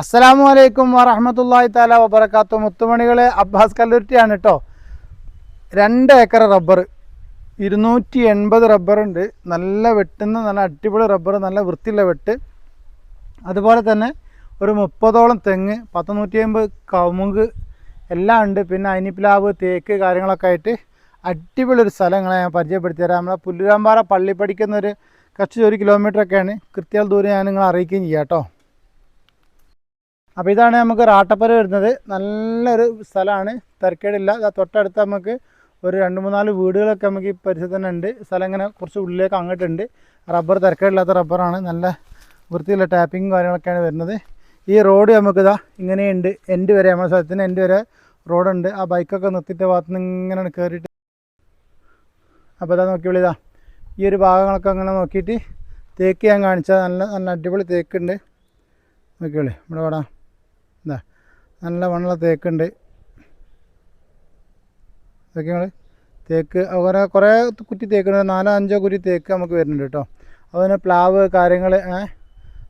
അസ്സലാമു അലൈക്കും വറഹമത്തല്ലാഹി താല വബർക്കാത്തു മുത്തുമണികളെ അബ്ബാസ് കല്ലുരുട്ടിയാണ് കേട്ടോ രണ്ട് ഏക്കർ റബ്ബർ ഇരുന്നൂറ്റി എൺപത് റബ്ബറുണ്ട് നല്ല വെട്ടുന്ന നല്ല അടിപൊളി റബ്ബർ നല്ല വൃത്തിയുള്ള വെട്ട്. അതുപോലെ തന്നെ ഒരു മുപ്പതോളം തെങ്ങ് പത്ത് നൂറ്റി അമ്പത് കവുമുങ്ക് എല്ലാം ഉണ്ട്. പിന്നെ അനിപ്ലാവ് തേക്ക് കാര്യങ്ങളൊക്കെ ആയിട്ട് അടിപൊളി ഒരു സ്ഥലങ്ങളെ ഞാൻ പരിചയപ്പെടുത്തി തരാം. നമ്മളെ പുല്ലുരാമ്പാറ പള്ളി പഠിക്കുന്ന ഒരു കിലോമീറ്ററൊക്കെയാണ് കൃത്യം ദൂരം ഞാൻ നിങ്ങളെ അറിയിക്കുകയും ചെയ്യാം കേട്ടോ അപ്പോൾ ഇതാണ് നമുക്ക് റാട്ടപ്പര വരുന്നത്. നല്ലൊരു സ്ഥലമാണ്. തിരക്കേടില്ല. തൊട്ടടുത്ത് നമുക്ക് ഒരു രണ്ട് മൂന്നാൽ വീടുകളൊക്കെ നമുക്ക് ഈ പരിസരത്ത് തന്നെ ഉണ്ട്. സ്ഥലം ഇങ്ങനെ കുറച്ച് ഉള്ളിലേക്ക് അങ്ങോട്ടുണ്ട്. റബ്ബർ തിരക്കേടില്ലാത്ത റബ്ബറാണ്. നല്ല വൃത്തിയുള്ള ടാപ്പിങ്ങും കാര്യങ്ങളൊക്കെയാണ് വരുന്നത്. ഈ റോഡ് നമുക്ക് ഇതാ ഇങ്ങനെയുണ്ട് എൻഡ് വരെ നമ്മുടെ സ്ഥലത്തിന് എൻഡ് വരെ റോഡുണ്ട്. ആ ബൈക്കൊക്കെ നിർത്തിയിട്ട് ഭാഗത്ത് നിന്ന് ഇങ്ങനെ കയറിയിട്ട് അപ്പോൾ ഇതാ നോക്കി വിളിതാ ഈ ഒരു ഭാഗങ്ങളൊക്കെ അങ്ങനെ നോക്കിയിട്ട് തേക്ക് ഞാൻ കാണിച്ചാൽ നല്ല നല്ല അടിപൊളി തേക്കുണ്ട്. നോക്കിയോളി. ഇവിടെ വേടാ എന്താ നല്ല വണ്ണുള്ള തേക്കുണ്ട്. ഇതൊക്കെയാണ് തേക്ക് കുറേ കുറേ കുറ്റി തേക്കുണ്ട്. നാലോ അഞ്ചോ കുറ്റി തേക്ക് നമുക്ക് വരുന്നുണ്ട് കേട്ടോ. അതുപോലെ പ്ലാവ് കാര്യങ്ങൾ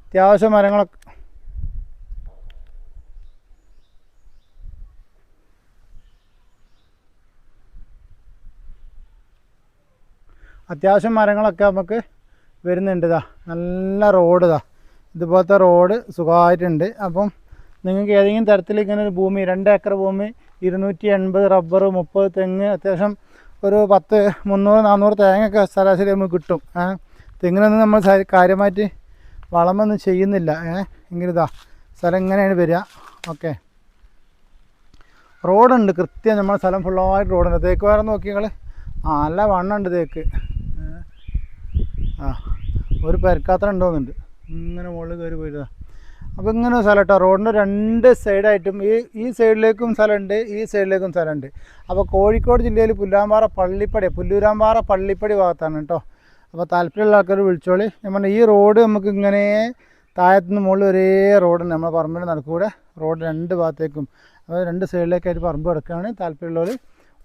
അത്യാവശ്യം മരങ്ങളൊക്കെ. അത്യാവശ്യം മരങ്ങളൊക്കെ നമുക്ക് വരുന്നുണ്ട് ഇതാ നല്ല റോഡ് ഇതാ ഇതുപോലത്തെ റോഡ് സുഖമായിട്ടുണ്ട്. അപ്പം നിങ്ങൾക്ക് ഏതെങ്കിലും തരത്തിൽ ഇങ്ങനെ ഒരു ഭൂമി രണ്ട് ഏക്കർ ഭൂമി ഇരുന്നൂറ്റി എൺപത് റബ്ബർ മുപ്പത് തെങ്ങ് അത്യാവശ്യം ഒരു പത്ത് മുന്നൂറ് നാനൂറ് തേങ്ങയൊക്കെ ശരാശരി നമുക്ക് കിട്ടും. ഏ തെങ്ങിനൊന്നും നമ്മൾ കാര്യമായിട്ട് വളമൊന്നും ചെയ്യുന്നില്ല. ഏ എങ്കിലിതാ സ്ഥലം ഇങ്ങനെയാണ് വരിക. ഓക്കെ. റോഡുണ്ട് കൃത്യം നമ്മുടെ സ്ഥലം ഫുള്ളായിട്ട് റോഡുണ്ട്. തേക്ക് വേറെ നോക്കി നിങ്ങൾ നല്ല വണ്ണുണ്ട് തേക്ക്. ആ ഒരു പെരക്കാത്ര ഉണ്ടോന്നുണ്ട്. ഇങ്ങനെ മുകളിൽ കയറി പോയതാ അപ്പോൾ ഇങ്ങനെ സ്ഥലം കേട്ടോ. റോഡിന്റെ രണ്ട് സൈഡായിട്ടും ഈ ഈ സൈഡിലേക്കും സ്ഥലമുണ്ട് ഈ സൈഡിലേക്കും സ്ഥലമുണ്ട്. അപ്പോൾ കോഴിക്കോട് ജില്ലയിൽ പുല്ലാമ്പാറ പള്ളിപ്പടി പുല്ലൂരാമ്പാറ പള്ളിപ്പടി ഭാഗത്താണ് കേട്ടോ. അപ്പോൾ താല്പര്യമുള്ള ആൾക്കാർ വിളിച്ചോളി. ഞാൻ പറഞ്ഞ ഈ റോഡ് നമുക്ക് ഇങ്ങനെ താഴത്തുനിന്ന് മുകളിൽ ഒരേ റോഡുണ്ട് നമ്മളെ പറമ്പിന്റെ നടക്കൂടെ റോഡ് രണ്ട് ഭാഗത്തേക്കും അപ്പോൾ രണ്ട് സൈഡിലേക്കായിട്ട് പറമ്പ് കിടക്കുകയാണ്. താല്പര്യമുള്ളവർ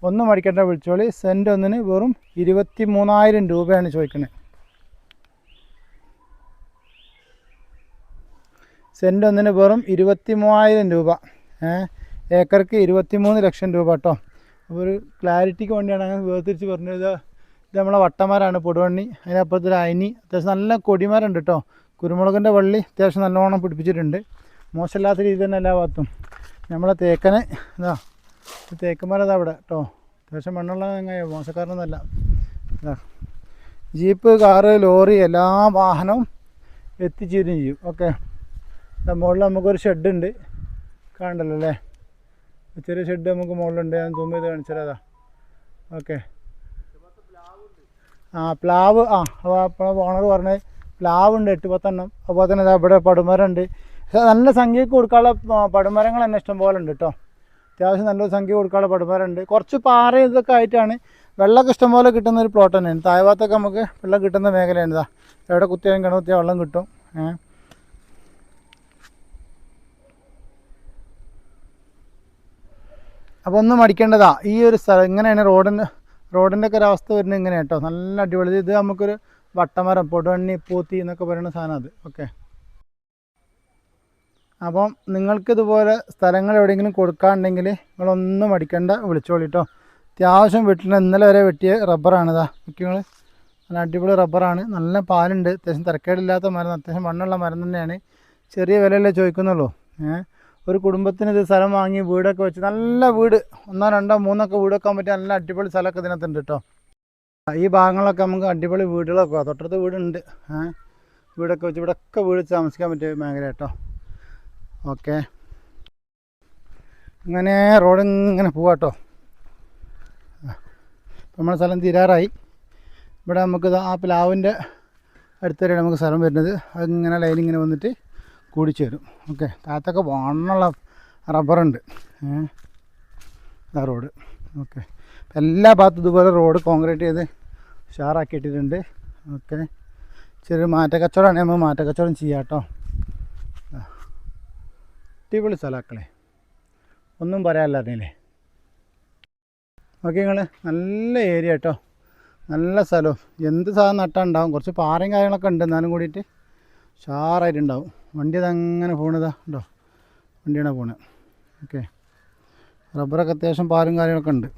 ഒന്നും അടിക്കേണ്ട വിളിച്ചോളി. സെന്റ് ഒന്നിന് വെറും ഇരുപത്തി മൂന്നായിരം രൂപയാണ് ചോദിക്കുന്നത്. സെന്റ് ഒന്നിന് വെറും ഇരുപത്തി മൂവായിരം രൂപ ഏക്കർക്ക് ഇരുപത്തി മൂന്ന് ലക്ഷം രൂപ കേട്ടോ. അപ്പോൾ ഒരു ക്ലാരിറ്റിക്ക് വേണ്ടിയാണ് അങ്ങനെ വേർതിരിച്ച് പറഞ്ഞത്. ഇത് നമ്മളെ വട്ടമാരാണ് പൊടുവണ്ണി അതിനപ്പുറത്തൊരു അയിനി അത്യാവശ്യം നല്ല കൊടിമരമുണ്ട് കേട്ടോ. കുരുമുളകിന്റെ വള്ളി അത്യാവശ്യം നല്ലോണം പിടിപ്പിച്ചിട്ടുണ്ട്. മോശമില്ലാത്ത രീതി തന്നെ എല്ലാ ഭാഗത്തും. നമ്മളെ തേക്കനെ ഇതാ ഈ തേക്ക് മരം ഇതാ അവിടെ കേട്ടോ. അത്യാവശ്യം മണ്ണുള്ള എങ്ങനെ മോശക്കാരനൊന്നുമല്ല. ഇതാ ജീപ്പ് കാറ് ലോറി എല്ലാ വാഹനവും എത്തിച്ചേരുകയും ചെയ്യും. ഓക്കെ. മുകളിൽ നമുക്കൊരു ഷെഡ് ഉണ്ട്. കാണണ്ടല്ലോ അല്ലേ? ചെറിയ ഷെഡ് നമുക്ക് മുകളിലുണ്ട്. ഞാൻ സൂം ചെയ്ത് കാണിച്ചതാ ഓക്കെ ആ പ്ലാവ് ആ അപ്പോൾ ഓണർ പറഞ്ഞത്. പ്ലാവ് ഉണ്ട് എട്ട് പത്തെണ്ണം അപ്പോൾ തന്നെ ദാ ഇവിടെ പടുമരമുണ്ട്. നല്ല സംഖ്യക്ക് കൊടുക്കാനുള്ള പടുമരങ്ങൾ തന്നെ ഇഷ്ടം പോലെ ഉണ്ട് കേട്ടോ. അത്യാവശ്യം നല്ലൊരു സംഖ്യ കൊടുക്കാനുള്ള പടുമരമുണ്ട്. കുറച്ച് പാറ ഇതൊക്കെ ആയിട്ടാണ്. വെള്ളമൊക്കെ ഇഷ്ടം പോലെ കിട്ടുന്ന ഒരു പ്ലോട്ട് തന്നെയാണ്. താഴ്വാത്തൊക്കെ നമുക്ക് വെള്ളം കിട്ടുന്ന മേഖലയാണ് ഇതാ. എവിടെ കുത്തിയാലും കിണർ വെള്ളം കിട്ടും. ഏഹ് അപ്പോൾ ഒന്നും മടിക്കേണ്ടതാ. ഈ ഒരു സ്ഥലം ഇങ്ങനെയാണ് റോഡിന്റെ റോഡിന്റെ ഒക്കെ ഒരു അവസ്ഥ വരുന്നത് ഇങ്ങനെ കേട്ടോ നല്ല അടിപൊളി. ഇത് നമുക്കൊരു വട്ടമരം പൊടുവണ്ണി പൂത്തി എന്നൊക്കെ പറയുന്ന സാധനം അത്. ഓക്കെ. അപ്പം നിങ്ങൾക്ക് ഇതുപോലെ സ്ഥലങ്ങൾ എവിടെയെങ്കിലും കൊടുക്കാണ്ടെങ്കിൽ നിങ്ങളൊന്നും മടിക്കേണ്ട. വിളിച്ചോളി കേട്ടോ അത്യാവശ്യം വീട്ടിൽ ഇന്നലെ വരെ വെട്ടിയ റബ്ബറാണ് ഇതാ. നിങ്ങൾ നല്ല അടിപൊളി റബ്ബറാണ്. നല്ല പാലുണ്ട്. അത്യാവശ്യം തിരക്കേടില്ലാത്ത മരം അത്യാവശ്യം മണ്ണുള്ള മരം തന്നെയാണ്. ചെറിയ വിലയല്ലേ ചോദിക്കുന്നുള്ളൂ. ഏഹ് ഒരു കുടുംബത്തിന് ഇത് സ്ഥലം വാങ്ങി വീടൊക്കെ വെച്ച് നല്ല വീട്. ഒന്നോ രണ്ടോ മൂന്നൊക്കെ വീടൊക്കെ പറ്റിയ നല്ല അടിപൊളി സ്ഥലമൊക്കെ ഇതിനകത്തുണ്ട് കേട്ടോ. ഈ ഭാഗങ്ങളൊക്കെ നമുക്ക് അടിപൊളി വീടുകളൊക്കെ. തൊട്ടടുത്ത് വീടുണ്ട്. ഏഹ് വീടൊക്കെ വെച്ച് ഇവിടെയൊക്കെ വീട് താമസിക്കാൻ പറ്റിയ മേഖല കേട്ടോ. ഓക്കെ. അങ്ങനെ റോഡ് ഇങ്ങനെ പോവാട്ടോ നമ്മുടെ സ്ഥലം തീരാറായി. ഇവിടെ നമുക്ക് ആ പ്ലാവിന്റെ അടുത്ത് നമുക്ക് സ്ഥലം വരുന്നത്. അതിങ്ങനെ ലൈനിങ്ങനെ ഇങ്ങനെ വന്നിട്ട് കൂടിച്ചു ചേരും ഓക്കെ താഴത്തൊക്കെ വണ്ണുള്ള റബ്ബറുണ്ട്. ഇതാ റോഡ്. ഓക്കെ എല്ലാ ഭാഗത്തും ഇതുപോലെ റോഡ് കോൺക്രീറ്റ് ചെയ്ത് ഉഷാറാക്കി ഇട്ടിട്ടുണ്ട് ഓക്കെ ചെറിയ മാറ്റക്കച്ചവടമാണെങ്കിൽ നമ്മൾ മാറ്റക്കച്ചവടം ചെയ്യാം കേട്ടോ. അടിപൊളി സ്ഥലമാക്കളെ. ഒന്നും പറയാനില്ല ഓക്കെ നിങ്ങൾ നല്ല ഏരിയ കേട്ടോ. നല്ല സ്ഥലവും. എന്ത് സാധനം നട്ടാണ്ടാവും കുറച്ച് പാറയും കാര്യങ്ങളൊക്കെ ഉണ്ട്. എന്നാലും കൂടിയിട്ട് ഉഷാറായിട്ടുണ്ടാവും. വണ്ടി അതങ്ങനെ പോണതാ കേട്ടോ വണ്ടിയാണ് പോണത് ഓക്കെ. റബ്ബറൊക്കെ അത്യാവശ്യം പാലും കാര്യങ്ങളൊക്കെ ഉണ്ട്.